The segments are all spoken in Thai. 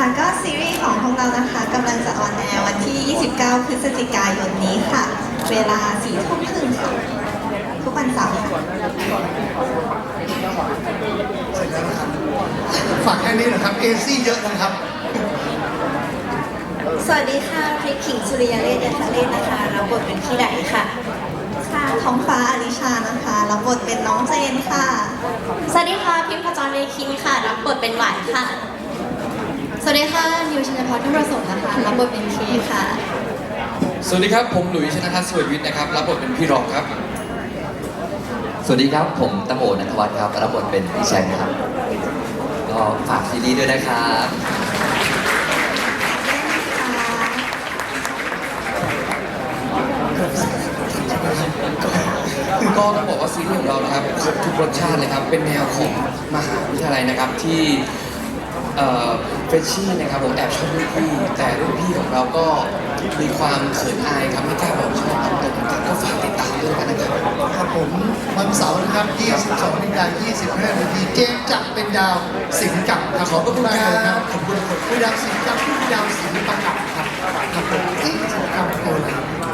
ของพวกเรานะคะกำลังจะออนแอร์วันที่ 29 พฤศจิกายนนี้ค่ะ เวลา4ทุ่มครึ่งค่ะทุกวันเสาร์ค่ะฝากแค่นี้นะครับเอซี่เยอะนะครับ สวัสดีค่ะพริกขิงสุริยเรศเดชเรศนะคะรับบทเป็นพี่ไหลค่ะ ค่ะท้องฟ้าอลิชานะคะรับบทเป็นน้องเจนค่ะ สวัสดีค่ะพิมพ์ขจรเวคินค่ะ รับบทเป็นหวานค่ะ สวัสดีค่ะ นิวชินพัฒน์ทุประสงค์นะคะ รับบทเป็นเคค่ะ สวัสดีครับ ผมหลุยส์ชนทัศน์สวัสดิวิทย์นะครับ รับบทเป็นพี่รองครับ สวัสดีครับ ผมตะโมนันทวัฒน์ครับ รับบทเป็นพี่แชงครับ ก็ฝากซีรีส์ด้วยนะครับก็ต้องบอกว่าซีรีส์ของเรานะครับครบทุกรสชาติเลยครับ เป็นแนวของมหาวิทยาลัยนะครับที่ เฟชชี่นะครับผมแอบชอบรุ่นพี่ แต่รุ่นพี่ของเราก็มีความเขินอายครับไม่กล้าบอกชอบครับแต่กันก็ฝากติดตามด้วยกันนะครับครับผมวันเสาร์นะครับ 22นาฬิกา25นาทีเกมจะเป็นดาวสิงห์กับครับขอบคุณครับมากเลยครับขอบคุณครับเป็นดาวสิงห์กับผู้ดาวสิงห์ประกับครับครับผมที่สำคัญเลย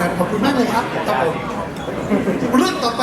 ครับขอบคุณมากเลยครับครับผมเรื่องต่อไป